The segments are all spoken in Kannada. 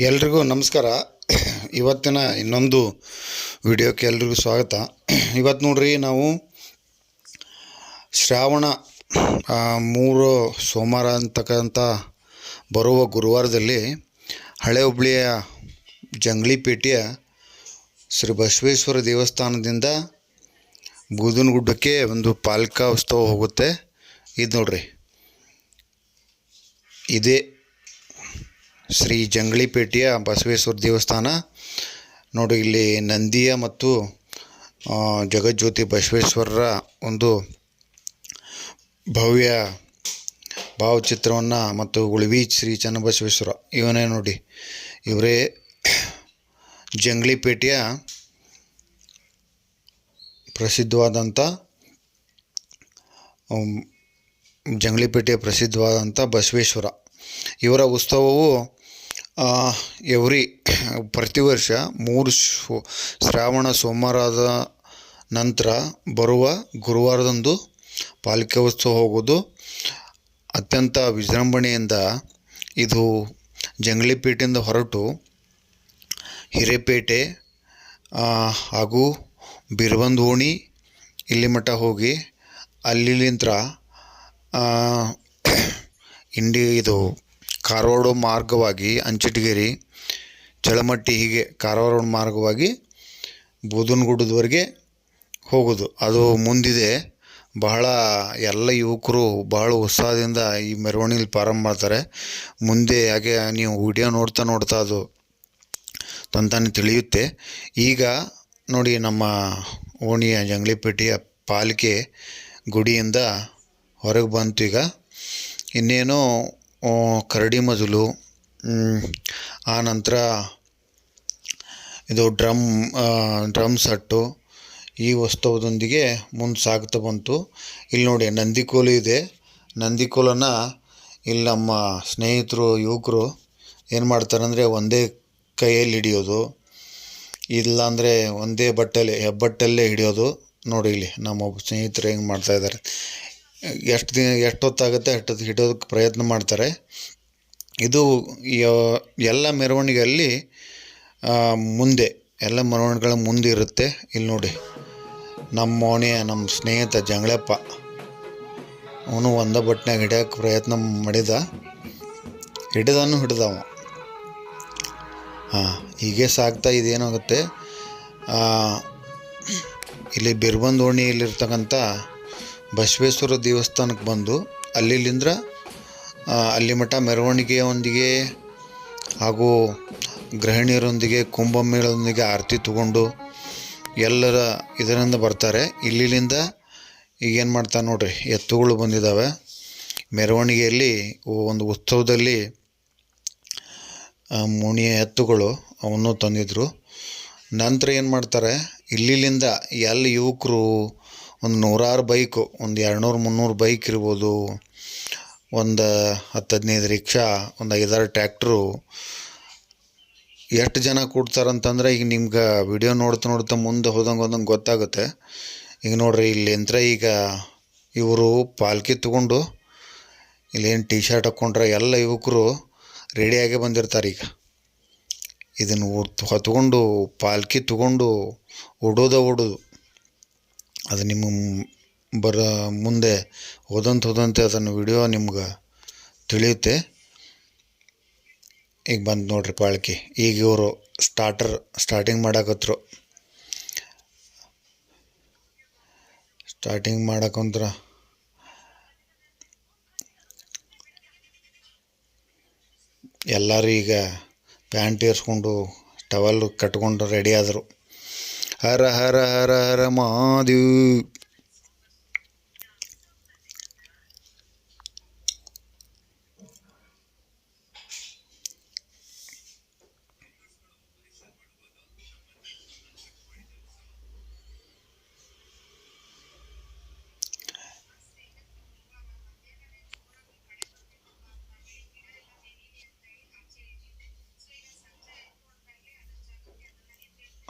ಎಲ್ರಿಗೂ ನಮಸ್ಕಾರ. ಇವತ್ತಿನ ಇನ್ನೊಂದು ವಿಡಿಯೋಕ್ಕೆ ಎಲ್ರಿಗೂ ಸ್ವಾಗತ. ಇವತ್ತು ನೋಡ್ರಿ ನಾವು ಶ್ರಾವಣ ಮೂರು ಸೋಮವಾರ ಅಂತಕ್ಕಂಥ ಬರುವ ಗುರುವಾರದಲ್ಲಿ ಹಳೆ ಹುಬ್ಳಿಯ ಜಂಗ್ಲಿಪೇಟೆಯ ಶ್ರೀ ಬಸವೇಶ್ವರ ದೇವಸ್ಥಾನದಿಂದ ಬೂದನಗುಡ್ಡಕ್ಕೆ ಒಂದು ಪಾಲ್ಕ ಉತ್ಸವ ಹೋಗುತ್ತೆ. ಇದು ನೋಡ್ರಿ. ಇದೇ ಶ್ರೀ ಜಂಗ್ಳಿಪೇಟೆಯ ಬಸವೇಶ್ವರ ದೇವಸ್ಥಾನ. ನೋಡಿ, ಇಲ್ಲಿ ನಂದಿಯ ಮತ್ತು ಜಗಜ್ಯೋತಿ ಬಸವೇಶ್ವರರ ಒಂದು ಭವ್ಯ ಭಾವಚಿತ್ರವನ್ನು ಮತ್ತು ಉಳಿವಿ ಶ್ರೀ ಚನ್ನಬಸವೇಶ್ವರ. ಇವನೇ ನೋಡಿ, ಇವರೇ ಜಂಗ್ಳಿಪೇಟೆಯ ಪ್ರಸಿದ್ಧವಾದಂಥ ಜಂಗ್ಳಿಪೇಟೆಯ ಪ್ರಸಿದ್ಧವಾದಂಥ ಬಸವೇಶ್ವರ. ಇವರ ಉತ್ಸವವು ಎವ್ರಿ, ಪ್ರತಿ ವರ್ಷ ಮೂರು ಶೋ ಶ್ರಾವಣ ಸೋಮವಾರದ ನಂತರ ಬರುವ ಗುರುವಾರದಂದು ಪಾಲಿಕೆ ಉತ್ಸವ ಹೋಗೋದು. ಅತ್ಯಂತ ವಿಜೃಂಭಣೆಯಿಂದ ಇದು ಜಂಗ್ಲಿಪೇಟೆಯಿಂದ ಹೊರಟು ಹಿರೇಪೇಟೆ ಹಾಗೂ ಹಾಗೂ ಬಿರ್ಬಂದೋಣಿ ಇಲ್ಲಿ ಮಠ ಹೋಗಿ ಅಲ್ಲಿಲಿಂತ್ರ ಇಂಡಿ ಇದು ಕಾರವಾರ ಮಾರ್ಗವಾಗಿ ಅಂಚಟಗಿರಿ, ಚಳಮಟ್ಟಿ ಹೀಗೆ ಕಾರವಾರ ಮಾರ್ಗವಾಗಿ ಬೂದನಗುಡ್ಡದವರೆಗೆ ಹೋಗೋದು. ಅದು ಮುಂದಿದೆ. ಬಹಳ ಎಲ್ಲ ಯುವಕರು ಬಹಳ ಉತ್ಸಾಹದಿಂದ ಈ ಮೆರವಣಿಗೆಲಿ ಪ್ರಾರಂಭ ಮಾಡ್ತಾರೆ. ಮುಂದೆ ಹಾಗೆ ನೀವು ವಿಡಿಯೋ ನೋಡ್ತಾ ನೋಡ್ತಾ ಅದು ತಂತಾನೆ ತಿಳಿಯುತ್ತೆ. ಈಗ ನೋಡಿ ನಮ್ಮ ಓಣಿಯ ಜಂಗ್ಲಿಪೇಟೆಯ ಪಾಲಿಕೆ ಗುಡಿಯಿಂದ ಹೊರಗೆ ಬಂತು ಈಗ. ಇನ್ನೇನು ಕರಡಿ ಮಜಲು. ಆ ನಂತರ ಇದು ಡ್ರಮ್ ಡ್ರಮ್ ಸಟ್ಟು ಈ ವಸ್ತುವದೊಂದಿಗೆ ಮುಂದೆ ಸಾಗ್ತಾ ಬಂತು. ಇಲ್ಲಿ ನೋಡಿ, ನಂದಿಕೋಲು ಇದೆ. ನಂದಿಕೋಲನ್ನು ಇಲ್ಲಿ ನಮ್ಮ ಸ್ನೇಹಿತರು, ಯುವಕರು ಏನು ಮಾಡ್ತಾರಂದರೆ ಒಂದೇ ಕೈಯಲ್ಲಿ ಹಿಡಿಯೋದು. ಇಲ್ಲಾಂದರೆ ಒಂದೇ ಬಟ್ಟೆಲೆ, ಹೆಬ್ಬಟ್ಟಲ್ಲೇ ಹಿಡಿಯೋದು. ನೋಡಿ ಇಲ್ಲಿ ನಮ್ಮ ಸ್ನೇಹಿತರು ಹೆಂಗೆ ಮಾಡ್ತಾಯಿದ್ದಾರೆ ಎಷ್ಟು ದಿನ ಎಷ್ಟೊತ್ತಾಗುತ್ತೆ ಅಷ್ಟೊತ್ತು ಹಿಡೋದಕ್ಕೆ ಪ್ರಯತ್ನ ಮಾಡ್ತಾರೆ. ಇದು ಎಲ್ಲ ಮೆರವಣಿಗೆಯಲ್ಲಿ ಮುಂದೆ, ಎಲ್ಲ ಮೆರವಣಿಗೆಗಳ ಮುಂದೆ ಇರುತ್ತೆ. ಇಲ್ಲಿ ನೋಡಿ, ನಮ್ಮ ಓಣಿಯ ನಮ್ಮ ಸ್ನೇಹಿತ ಜಂಗಳಪ್ಪ, ಅವನು ಒಂದ ಬಟ್ನಾಗ ಹಿಡಿಯೋಕ್ಕೆ ಪ್ರಯತ್ನ ಮಾಡಿದ. ಹಿಡಿದನು ಹಿಡ್ದವ. ಹಾಂ, ಹೀಗೆ ಸಾಕ್ತಾ ಇದೇನಾಗುತ್ತೆ ಇಲ್ಲಿ ಬಿರ್ಬಂದೋಣಿಯಲ್ಲಿರ್ತಕ್ಕಂಥ ಬಸವೇಶ್ವರ ದೇವಸ್ಥಾನಕ್ಕೆ ಬಂದು ಅಲ್ಲಿಲಿಂದ ಅಲ್ಲಿ ಮಠ ಮೆರವಣಿಗೆಯೊಂದಿಗೆ ಹಾಗೂ ಗೃಹಿಣಿಯರೊಂದಿಗೆ, ಕುಂಭಮೇಳದೊಂದಿಗೆ ಆರತಿ ತಗೊಂಡು ಎಲ್ಲರ ಇದರಿಂದ ಬರ್ತಾರೆ. ಇಲ್ಲಿಂದ ಈಗೇನು ಮಾಡ್ತಾರೆ ನೋಡ್ರಿ, ಎತ್ತುಗಳು ಬಂದಿದ್ದಾವೆ ಮೆರವಣಿಗೆಯಲ್ಲಿ ಒಂದು ಉತ್ಸವದಲ್ಲಿ ಮುಣಿಯ ಎತ್ತುಗಳು ಅವನ್ನು ತಂದಿದ್ದರು ನಂತರ ಏನು ಮಾಡ್ತಾರೆ ಇಲ್ಲಿಂದ ಎಲ್ಲ ಯುವಕರು ಒಂದು ನೂರಾರು ಬೈಕು, ಒಂದು ಎರಡುನೂರು ಮುನ್ನೂರು ಬೈಕ್ ಇರ್ಬೋದು, ಒಂದು ಹತ್ತು ಹದಿನೈದು ರಿಕ್ಷಾ, ಒಂದು ಐದಾರು ಟ್ಯಾಕ್ಟ್ರು ಎಷ್ಟು ಜನ ಕೂಡ್ತಾರಂತಂದ್ರೆ ಈಗ ನಿಮ್ಗೆ ವಿಡಿಯೋ ನೋಡ್ತಾ ನೋಡ್ತಾ ಮುಂದೆ ಹೋದಂಗೆ ಹೋದಂಗೆ ಗೊತ್ತಾಗುತ್ತೆ. ಈಗ ನೋಡ್ರಿ, ಇಲ್ಲಿಂತ್ರ ಈಗ ಇವರು ಪಾಲ್ಕಿ ತಗೊಂಡು ಇಲ್ಲೇನು ಟಿ ಶರ್ಟ್ ಹಾಕ್ಕೊಂಡ್ರೆ ಎಲ್ಲ ಯುವಕರು ರೆಡಿಯಾಗೇ ಬಂದಿರ್ತಾರೆ ಈಗ. ಇದನ್ನು ಹೊತ್ಕೊಂಡು ಪಾಲ್ಕಿ ತಗೊಂಡು ಓಡೋದ ಓಡೋದು ಅದು ನಿಮ್ಮ ಬರೋ ಮುಂದೆ ಹೋದಂತ ಹೋದಂತೆ ಅದನ್ನು ವಿಡಿಯೋ ನಿಮ್ಗೆ ತಿಳಿಯುತ್ತೆ. ಈಗ ಬಂದು ನೋಡ್ರಿ ಪಾಳ್ಕಿ. ಈಗ ಇವರು ಸ್ಟಾರ್ಟರ್ ಸ್ಟಾರ್ಟಿಂಗ್ ಮಾಡಾಕತ್ರು. ಸ್ಟಾರ್ಟಿಂಗ್ ಮಾಡಕ್ಕಂತ್ರ ಎಲ್ಲರೂ ಈಗ ಪ್ಯಾಂಟ್ ಏರ್ಸ್ಕೊಂಡು ಟವಲ್ ಕಟ್ಕೊಂಡು ರೆಡಿ ಆದರು. ஹர ஹர ஹர ஹர மாது.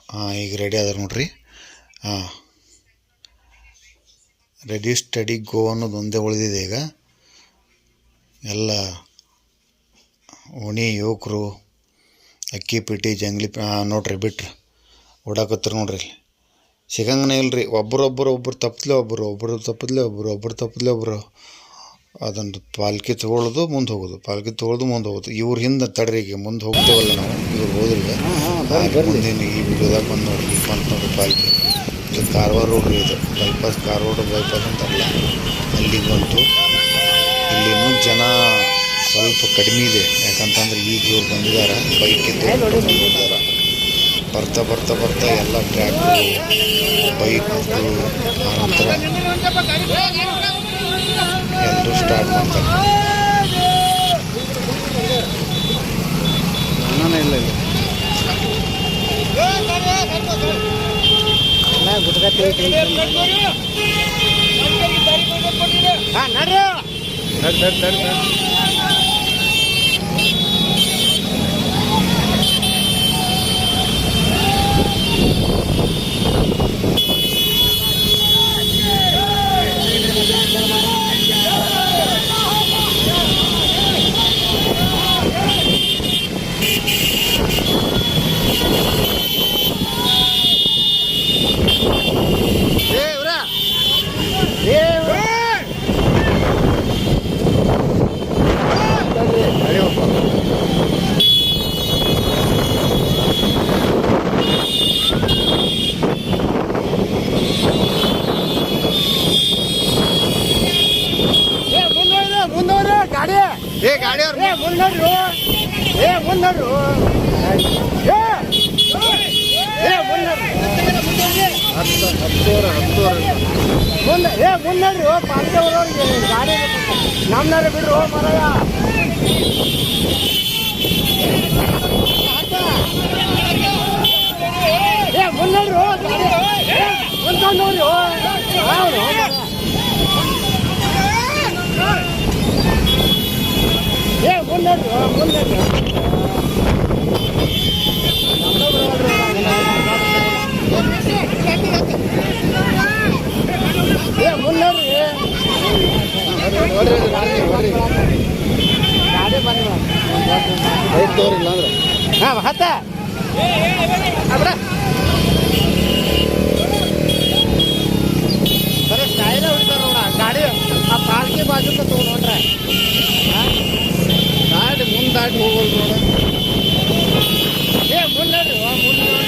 ಹಾಂ ಈಗ ರೆಡಿ ಅದಾರ ನೋಡ್ರಿ. ಹಾಂ ರೆಡಿ ಸ್ಟಡಿ ಗೋ ಅನ್ನೋದು ಒಂದೇ ಉಳಿದಿದೆ ಈಗ. ಎಲ್ಲ ಓಣಿ, ಯುವಕರು, ಅಕ್ಕಿ ಪಿಟಿ, ಜಂಗ್ಲಿ ನೋಡ್ರಿ, ಬಿಟ್ರಿ. ಓಡಾಕತ್ತಾರ ನೋಡ್ರಿ ಇಲ್ಲಿ. ಸಿಗಂಗನೇ ಇಲ್ರಿ ಒಬ್ಬರೊಬ್ಬರು ಒಬ್ಬರು ತಪ್ಪಲೆ ಒಬ್ಬರು ಒಬ್ಬರು ತಪ್ಪದ್ಲೆ ಒಬ್ಬರು ಒಬ್ಬರು ತಪ್ಪದ್ಲೆ ಒಬ್ಬರು ಅದನ್ನು ಪಾಲ್ಕಿ ತೊಗೊಳ್ಳೋದು ಮುಂದೆ ಹೋಗೋದು. ಪಾಲ್ಕಿ ತೊಗೊಳ್ಳೋದು ಮುಂದೆ ಹೋಗೋದು. ಇವ್ರ ಹಿಂದೆ ತಡರಿಗೆ ಮುಂದೆ ಹೋಗ್ತೇವಲ್ಲ ನಾವು. ಇವ್ರು ಹೋದ್ರೆ ಮುಂದಿನ ಈ ವಿಡಿಯೋದಾಗ ಬಂದು ನೋಡಿ ಬಂದು ಬಂತು ನೋಡ್ರಿ ಪಾಲ್ಕಿ. ಇದು ಕಾರವಾರ ರೋಡ್ ಇದು. ಬೈಪಾಸ್ ಕಾರವಾರ ಬೈಪಾಸ್ ಅಂತಾರಲ್ಲ ಅಲ್ಲಿಗೆ ಬಂತು ಇಲ್ಲಿ ಇನ್ನೂ ಜನ ಸ್ವಲ್ಪ ಕಡಿಮೆ ಇದೆ. ಯಾಕಂತಂದ್ರೆ ಈಗ ಇವ್ರು ಬಂದಿದ್ದಾರೆ ಬೈಕ್ ಬಂದಿದ್ದಾರೆ ಬರ್ತಾ ಬರ್ತಾ ಬರ್ತಾ ಎಲ್ಲ ಟ್ರ್ಯಾಕ್ಟ್ರು ಬೈಕ್ ಆ ಆನಂತರ. ಎಲ್ಲರೂ ಸ್ಟಾರ್ಟ್ ಮಾಡ್ತಾರೆ. ಇಲ್ಲ ಇಲ್ಲ. ತಿಳಿ ಹಾಂ ನಡ್ರಿ. ನಡ್ ನಡ್ ನಡ್ ನಡ್ ದೇವ್ರ ದೇವ್ರ ಮುಂದೋಡ್ರಿ ಗಾಡಿ ಏ ಗಾಡಿ ಅವ್ರು ಏ ಮುಂದೋಡ್ರು ಏ ಮುಂದೋಡ್ರು ಏ ಏ ಮುಂದೋಡ್ರಿ ಹತ್ತು ಹತ್ತುವರೆ ಹತ್ತುವರೆ ಮುಂದೆ ಏ ಮುಂದೋಡ್ರಿ ಓ ಪಾಲ್ಕೆ ಬರೋರಿಗೆ ಗಾಡಿ ನಮ್ನಾರ ಬಿಡ್ರಿ ಓ ಮರಯ್ಯ ಏ ಗಾಡಿ ಏ ಮುಂದ್ಕೊಂಡು ಹೌದು ಏ ಮುನ್ನೋಡ್ರಿ ತೋರಿಲ್ಲ ಅಂದ್ರೆ ಹಾಂ ಹತ್ತ ಬರೀ ಸ್ಟೈಲ ಹೊಡಿತಾರ ಗಾಡಿ ಆ ಪಾಲ್ಕಿ ಬಾಜುಕ ತಗೊಂಡ್ರೆ ಗಾಡಿ ಮುಂದಾಡಿ ಹೋಗೋದು ನೋಡ ಏ ಮುನ್ನಡ್ರಿ ಮುನ್ನೋಡ್ರಿ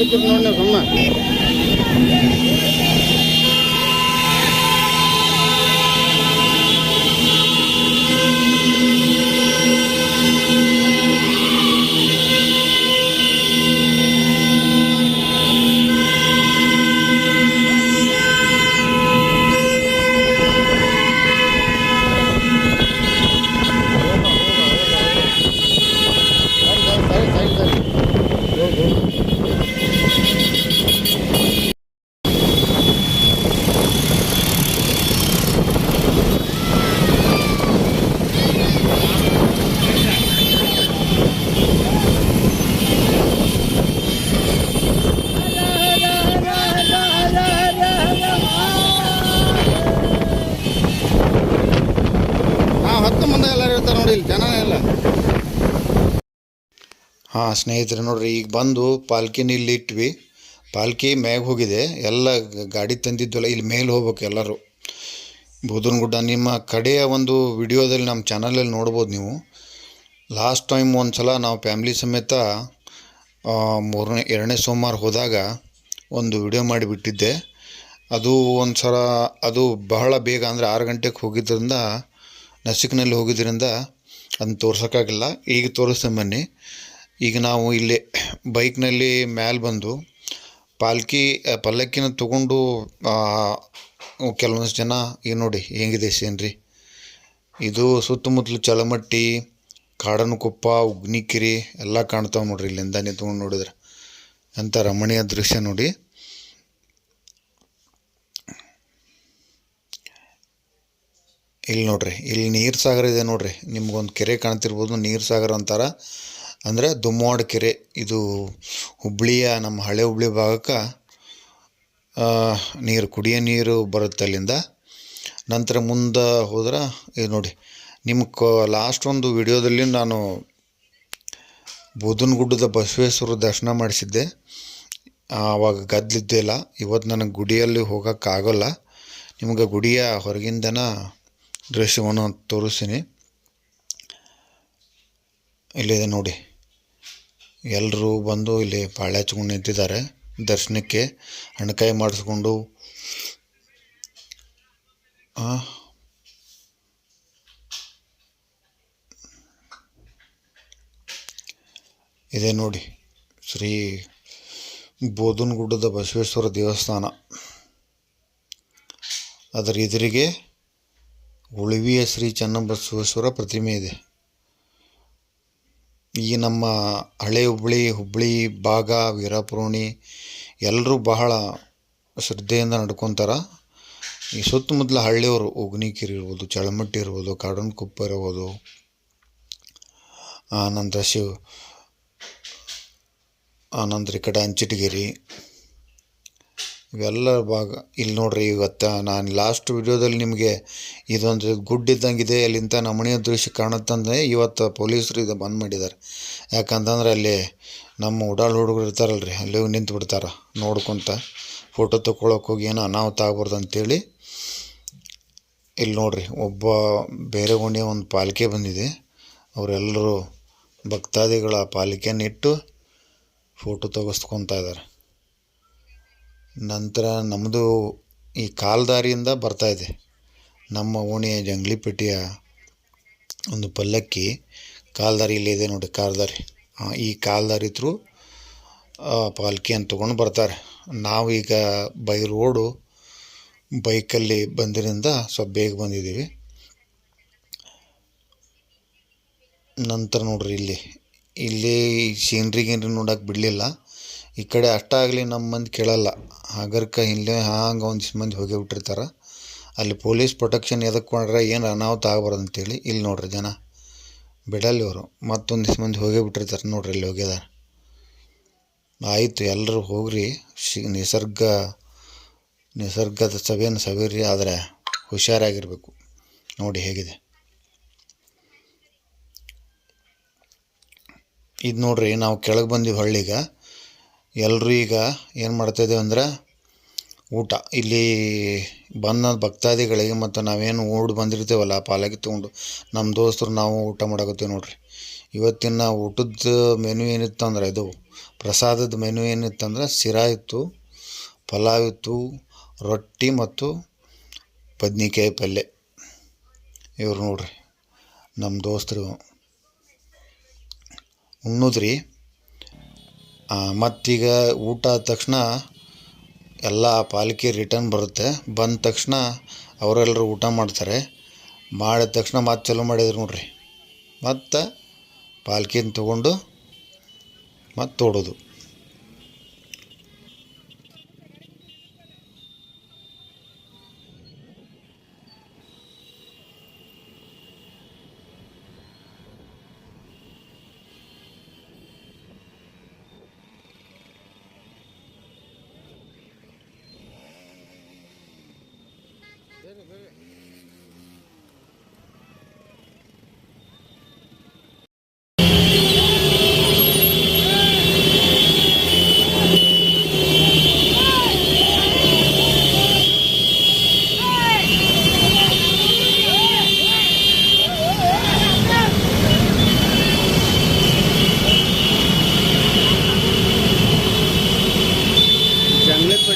ಮುಂದೆ ಹಿಂದೆ ಸ್ನೇಹಿತರೆ, ನೋಡ್ರಿ, ಈಗ ಬಂದು ಪಾಲ್ಕಿನ ಇಲ್ಲಿ ಇಟ್ವಿ. ಪಾಲ್ಕಿ ಮ್ಯಾಗ ಹೋಗಿದೆ. ಎಲ್ಲ ಗಾಡಿ ತಂದಿದ್ವಲ್ಲ ಇಲ್ಲಿ ಮೇಲೆ ಹೋಗ್ಬೇಕು ಎಲ್ಲರೂ. ಬೂದನಗುಡ್ಡ ನಿಮ್ಮ ಕಡೆಯ ಒಂದು ವಿಡಿಯೋದಲ್ಲಿ ನಮ್ಮ ಚಾನಲಲ್ಲಿ ನೋಡ್ಬೋದು ನೀವು. ಲಾಸ್ಟ್ ಟೈಮ್ ಒಂದು ಸಲ ನಾವು ಫ್ಯಾಮ್ಲಿ ಸಮೇತ ಮೂರನೇ, ಎರಡನೇ ಸೋಮವಾರ ಹೋದಾಗ ಒಂದು ವಿಡಿಯೋ ಮಾಡಿಬಿಟ್ಟಿದ್ದೆ ಅದು ಒಂದು ಸಲ ಅದು ಬಹಳ ಬೇಗ ಅಂದರೆ ಆರು ಗಂಟೆಗೆ ಹೋಗಿದ್ದರಿಂದ, ನಸಿಕ್ನಲ್ಲಿ ಹೋಗಿದ್ದರಿಂದ ಅದನ್ನು ತೋರ್ಸೋಕ್ಕಾಗಿಲ್ಲ. ಈಗ ತೋರಿಸ್ತೇನೆ ಬನ್ನಿ. ಈಗ ನಾವು ಇಲ್ಲಿ ಬೈಕ್ನಲ್ಲಿ ಮ್ಯಾಲೆ ಬಂದು ಪಾಲ್ಕಿ ಪಲ್ಲಕ್ಕಿನ ತಗೊಂಡು ಕೆಲವೊಂದಷ್ಟು ಜನ ಈಗ ನೋಡಿ ಹೆಂಗಿದೆ ಸೀನ್ರಿ. ಇದು ಸುತ್ತಮುತ್ತಲು ಚಳಮಟ್ಟಿ ಕಾಡನಕೊಪ್ಪ ಉಗ್ನಿಕಿರಿ ಎಲ್ಲ ಕಾಣ್ತಾವೆ ನೋಡ್ರಿ ಇಲ್ಲಿಂದ ನಿಂತ್ಕೊಂಡು ನೋಡಿದ್ರೆ. ಅಂಥ ರಮಣೀಯ ದೃಶ್ಯ ನೋಡಿ. ಇಲ್ಲಿ ನೋಡ್ರಿ, ಇಲ್ಲಿ ನೀರು ಸಾಗರ ಇದೆ ನೋಡ್ರಿ. ನಿಮ್ಗೊಂದು ಕೆರೆ ಕಾಣ್ತಿರ್ಬೋದು ನೀರು ಸಾಗರ ಅಂತಾರ. ಅಂದರೆ ದುಮ್ಮಾಡ್ ಕೆರೆ, ಇದು ಹುಬ್ಬಳ್ಳಿಯ ನಮ್ಮ ಹಳೆ ಹುಬ್ಳಿ ಭಾಗಕ್ಕೆ ನೀರು, ಕುಡಿಯೋ ನೀರು ಬರುತ್ತೆ ಅಲ್ಲಿಂದ. ನಂತರ ಮುಂದೆ ಹೋದ್ರೆ ಇದು ನೋಡಿ ನಿಮ್ಮ ಕ ಲಾಸ್ಟ್ ಒಂದು ವಿಡಿಯೋದಲ್ಲಿ ನಾನು ಬೂದನಗುಡ್ಡದ ಬಸವೇಶ್ವರ ದರ್ಶನ ಮಾಡಿಸಿದ್ದೆ. ಆವಾಗ ಗದ್ದಲಿದ್ದಿಲ್ಲ ಇವತ್ತು ನನಗೆ ಗುಡಿಯಲ್ಲಿ ಹೋಗೋಕ್ಕಾಗಲ್ಲ ನಿಮ್ಗೆ ಗುಡಿಯ ಹೊರಗಿಂದನ ದೃಶ್ಯವನ್ನು ತೋರಿಸ್ತೀನಿ. ಇಲ್ಲಿದೆ ನೋಡಿ. ಎಲ್ಲರೂ ಬಂದು ಇಲ್ಲಿ ಪಾಳೆ ಹಚ್ಕೊಂಡು ನಿಂತಿದ್ದಾರೆ. ದರ್ಶನಕ್ಕೆ ಹಣಕಾಯಿ ಮಾಡಿಸ್ಕೊಂಡು ಇದೆ ನೋಡಿ, ಶ್ರೀ ಬೋಧನಗುಡ್ಡದ ಬಸವೇಶ್ವರ ದೇವಸ್ಥಾನ. ಅದರ ಎದುರಿಗೆ ಉಳಿವಿಯ ಶ್ರೀ ಚನ್ನಬಸವೇಶ್ವರ ಪ್ರತಿಮೆ ಇದೆ. ಈ ನಮ್ಮ ಹಳೆ ಹುಬ್ಬಳ್ಳಿ ಹುಬ್ಬಳ್ಳಿ ಭಾಗ, ವೀರಾಪುರೋಣಿ ಎಲ್ಲರೂ ಬಹಳ ಶ್ರದ್ಧೆಯಿಂದ ನಡ್ಕೊತಾರೆ. ಈ ಸುತ್ತಮುತ್ತಲ ಹಳ್ಳಿಯವರು ಉಗ್ನಿಕಿರಿ ಇರ್ಬೋದು, ಚಳಮಟ್ಟಿ ಇರ್ಬೋದು ಕಾಡನಕೊಪ್ಪ ಇರ್ಬೋದು ಆನಂತರ ಶಿವ ಆನಂತರ ಈ ಕಡೆ ಅಂಚಿಟಗಿರಿ ಇವೆಲ್ಲ ಭಾಗ. ಇಲ್ಲಿ ನೋಡ್ರಿ ಇವತ್ತು ನಾನು ಲಾಸ್ಟ್ ವಿಡಿಯೋದಲ್ಲಿ ನಿಮಗೆ ಇದೊಂದು ಗುಡ್ ಇದ್ದಂಗಿದೆ ಅಲ್ಲಿಂದ ನಮಣೀಯ ದೃಶ್ಯ ಕಾಣುತ್ತಂದ್ರೆ ಇವತ್ತು ಪೊಲೀಸರು ಇದು ಬಂದ್ ಮಾಡಿದ್ದಾರೆ ಯಾಕಂತಂದ್ರೆ ಅಲ್ಲಿ ನಮ್ಮ ಉಡಾಳ್ ಹುಡುಗರು ಇರ್ತಾರಲ್ರಿ ಅಲ್ಲಿ ನಿಂತು ಬಿಡ್ತಾರೆ ನೋಡ್ಕೊತ. ಫೋಟೋ ತೊಗೊಳಕ್ಕೆ ಹೋಗಿ ಏನೋ ಅನಾಹುತ ಆಗ್ಬಾರ್ದು ಅಂತೇಳಿ ಇಲ್ಲಿ ನೋಡ್ರಿ, ಒಬ್ಬ ಬೇರೆ ಗುಣಿಯ ಒಂದು ಪಾಲಿಕೆ ಬಂದಿದೆ. ಅವರೆಲ್ಲರೂ ಭಕ್ತಾದಿಗಳ ಪಾಲಿಕೆಯನ್ನು ಇಟ್ಟು ಫೋಟೋ ತೆಗೆಸ್ಕೊತಾ ಇದ್ದಾರೆ ನಂತರ ನಮ್ಮದು ಈ ಕಾಲ್ದಾರಿಯಿಂದ ಬರ್ತಾ ಇದೆ. ನಮ್ಮ ಓಣಿಯ ಜಂಗ್ಲಿಪೇಟೆಯ ಒಂದು ಪಲ್ಲಕ್ಕಿ ಕಾಲ್ದಾರಿ ಇಲ್ಲಿದೆ ನೋಡಿ, ಕಾಲ್ದಾರಿ. ಈ ಕಾಲ್ದಾರಿ ಥ್ರೂ ಪಾಲ್ಕಿಯನ್ನು ತೊಗೊಂಡು ಬರ್ತಾರೆ. ನಾವೀಗ ಬೈ ರೋಡು ಬೈಕಲ್ಲಿ ಬಂದಿರಿಂದ ಸ್ವಲ್ಪ ಬೇಗ ಬಂದಿದ್ದೀವಿ. ನಂತರ ನೋಡ್ರಿ ಇಲ್ಲಿ. ಇಲ್ಲಿ ಸೀನ್ರಿ ಗೀನ್ರಿ ನೋಡಕ್ಕೆ ಬಿಡಲಿಲ್ಲ. ಈ ಕಡೆ ಅಷ್ಟಾಗಲಿ ನಮ್ಮ ಮಂದಿ ಕೇಳಲ್ಲ. ಹಗರ್ಕ ಇಲ್ಲೇ ಹಾಂಗೆ ಒಂದಿಷ್ಟು ಮಂದಿ ಹೋಗಿ ಬಿಟ್ಟಿರ್ತಾರೆ. ಅಲ್ಲಿ ಪೊಲೀಸ್ ಪ್ರೊಟೆಕ್ಷನ್ ಎದಕ್ಕೆ ಮಾಡ್ರೆ ಏನು ಅನಾಹುತ ಆಗಬಾರ್ದು ಅಂತೇಳಿ ಇಲ್ಲಿ ನೋಡ್ರಿ ಜನ. ಬಿಡಲ್ಲ ಇವರು ಮತ್ತೊಂದಿಷ್ಟು ಮಂದಿ ಹೋಗೇ ಬಿಟ್ಟಿರ್ತಾರೆ ನೋಡ್ರಿ ಇಲ್ಲಿ ಹೋಗ್ಯದಾರ ಆಯಿತು ಎಲ್ಲರೂ ಹೋಗ್ರಿ. ಶಿ ನಿಸರ್ಗ, ನಿಸರ್ಗದ ಸಭೆಯನ್ನು ಸವಿರಿ ಆದರೆ ಹುಷಾರಾಗಿರಬೇಕು. ನೋಡಿ ಹೇಗಿದೆ. ಇದು ನೋಡ್ರಿ ನಾವು ಕೆಳಗೆ ಬಂದೀವಿ ಹಳ್ಳಿಗೆ. ಎಲ್ಲರೂ ಈಗ ಏನು ಮಾಡ್ತಾಯಿದ್ದೇವೆ ಅಂದ್ರೆ ಊಟ. ಇಲ್ಲಿ ಬಂದ ಭಕ್ತಾದಿಗಳಿಗೆ ಮತ್ತು ನಾವೇನು ಓಡಿ ಬಂದಿರ್ತೀವಲ್ಲ ಪಾಲಕಿ ತೊಗೊಂಡು ನಮ್ಮ ದೋಸ್ತರು ನಾವು ಊಟ ಮಾಡಕತ್ತೀವಿ ನೋಡ್ರಿ. ಇವತ್ತಿನ ಊಟದ ಮೆನು ಏನಿತ್ತು ಅಂದ್ರೆ ಇದು, ಪ್ರಸಾದದ ಮೆನು ಏನಿತ್ತಂದ್ರೆ ಶಿರಾ ಇತ್ತು, ಪಲಾವ್ ಇತ್ತು, ರೊಟ್ಟಿ ಮತ್ತು ಬದ್ನಿಕಾಯಿ ಪಲ್ಯ ಇವ್ರು ನೋಡ್ರಿ, ನಮ್ಮ ದೋಸ್ತರು. ಉಣ್ಣುದ್ರಿ. ಮತ್ತೀಗ ಊಟ ಆದ ತಕ್ಷಣ ಎಲ್ಲ ಪಾಲಿಕೆ ರಿಟರ್ನ್ ಬರುತ್ತೆ. ಬಂದ ತಕ್ಷಣ ಅವರೆಲ್ಲರೂ ಊಟ ಮಾಡ್ತಾರೆ. ಮಾಡಿದ ತಕ್ಷಣ ಮತ್ತೆ ಚಲೋ ಮಾಡಿದ್ರು ನೋಡಿರಿ. ಮತ್ತು ಪಾಲ್ಕಿನ ತೊಗೊಂಡು ಮತ್ತೆ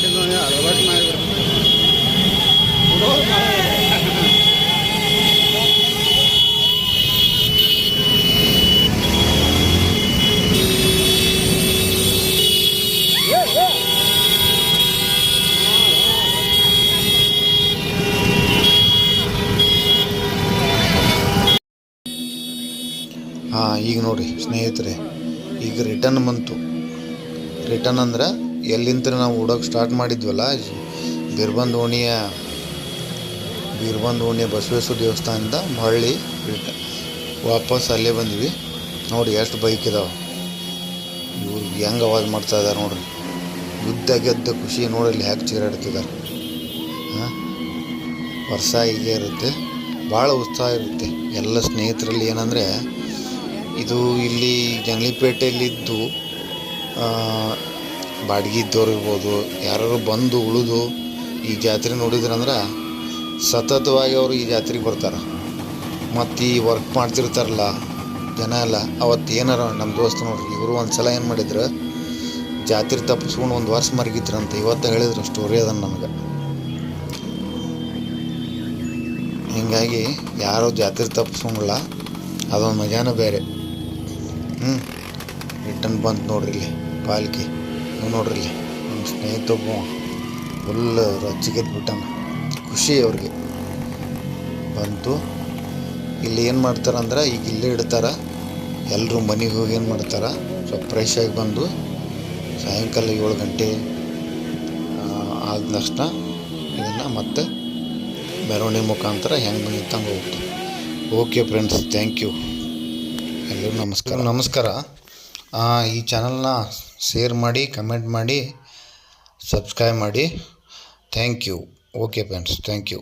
ಮಾಡಿದ್ದೆ ಅಲವಟ್ ಮಾಡಿದ್ರು. ಹಾಂ ಈಗ ನೋಡಿ ಸ್ನೇಹಿತರೆ ಈಗ ರಿಟರ್ನ್ ಬಂತು. ರಿಟರ್ನ್ ಅಂದ್ರೆ ಎಲ್ಲಿಂದ ನಾವು ಓಡೋಕೆ ಸ್ಟಾರ್ಟ್ ಮಾಡಿದ್ವಲ್ಲ ಬಿರ್ಬಂದ್ ಓಣಿಯ ಬೀರ್ಬಂದ್ ಓಣಿಯ ಬಸವೇಶ್ವರ ದೇವಸ್ಥಾನದಿಂದ ಮರಳಿ ವಾಪಸ್ ಅಲ್ಲೇ ಬಂದ್ವಿ. ನೋಡಿ ಎಷ್ಟು ಬೈಕ್ ಇದಾವೆ. ಇವ್ರು ಹೆಂಗೆ ಅವಾಜ್ ಮಾಡ್ತಾ ಇದ್ದಾರೆ ನೋಡ್ರಿ. ಗುದ್ದ ಗೆದ್ದ ಖುಷಿ ನೋಡಲ್ಲಿ ಹ್ಯಾಕ್ ಚೀರಾಡ್ತಿದ್ದಾರೆ ಹಾಂ? ವರ್ಷ ಹೀಗೆ ಇರುತ್ತೆ, ಭಾಳ ಉತ್ಸಾಹ ಇರುತ್ತೆ. ಎಲ್ಲ ಸ್ನೇಹಿತರಲ್ಲಿ ಏನಂದರೆ, ಇದು ಇಲ್ಲಿ ಜಂಗ್ಲಿಪೇಟೆಯಲ್ಲಿದ್ದು ಬಾಡಿಗೆ ಇದ್ದವ್ರು ಇರ್ಬೋದು ಯಾರು ಬಂದು ಉಳಿದು ಈ ಜಾತ್ರೆ ನೋಡಿದ್ರಂದ್ರೆ ಸತತವಾಗಿ ಅವರು ಈ ಜಾತ್ರೆಗೆ ಬರ್ತಾರೆ. ಮತ್ತು ಈ ವರ್ಕ್ ಮಾಡ್ತಿರ್ತಾರಲ್ಲ, ಜನ ಎಲ್ಲ, ಅವತ್ತು ಏನಾರ ನಮ್ಮ ದೋಸ್ತ ನೋಡ್ರಿ, ಇವರು ಒಂದು ಸಲ ಏನು ಮಾಡಿದ್ರು, ಜಾತ್ರೆ ತಪ್ಪಿಸ್ಕೊಂಡು ಒಂದು ವರ್ಷ ಮರಗಿದ್ರಂತೆ, ಇವತ್ತು ಹೇಳಿದ್ರು ಸ್ಟೋರಿ ಅದನ್ನು ನಮಗೆ ಹೀಗಾಗಿ ಯಾರೋ ಜಾತ್ರೆ ತಪ್ಪಿಸ್ಕೊಂಡಿಲ್ಲ ಅದೊಂದು ಮಜಾನೇ ಬೇರೆ. ಹ್ಞೂ ರಿಟರ್ನ್ ಬಂತು ನೋಡ್ರಿ ಇಲ್ಲಿ, ಪಾಲ್ಕಿ. ನೋಡ್ರಿ ಇಲ್ಲಿ. ನಮ್ಮ ಸ್ನೇಹಿತ ಒಬ್ಬ ಫುಲ್ ರಚ್ಚಿಗೆದ್ಬಿಟ್ಟಾನ ಖುಷಿ ಅವ್ರಿಗೆ. ಬಂತು. ಇಲ್ಲಿ ಏನು ಮಾಡ್ತಾರಂದ್ರೆ ಈಗ ಇಲ್ಲೇ ಇಡ್ತಾರೆ. ಎಲ್ಲರೂ ಮನೆಗೆ ಹೋಗಿ ಏನು ಮಾಡ್ತಾರೆ? ಸ್ವಲ್ಪ ಫ್ರೆಶ್ ಆಗಿ ಬಂದು ಸಾಯಂಕಾಲ ಏಳು ಗಂಟೆ ಆದ ತಕ್ಷಣ ಇದನ್ನು ಮತ್ತೆ ಮೆರವಣಿಗೆ ಮುಖಾಂತರ ಹೆಂಗೆ ನಿಂತಂಗೆ ಹೋಗ್ತೀವಿ ಓಕೆ ಫ್ರೆಂಡ್ಸ್ ಥ್ಯಾಂಕ್ ಯು ಎಲ್ಲರಿಗೂ ನಮಸ್ಕಾರ. ನಮಸ್ಕಾರ. ಈ ಚಾನಲ್ನ ಶೇರ್ ಮಾಡಿ ಕಮೆಂಟ್ ಮಾಡಿ ಸಬ್ಸ್ಕ್ರೈಬ್ ಮಾಡಿ. Thank you. Okay friends thank you.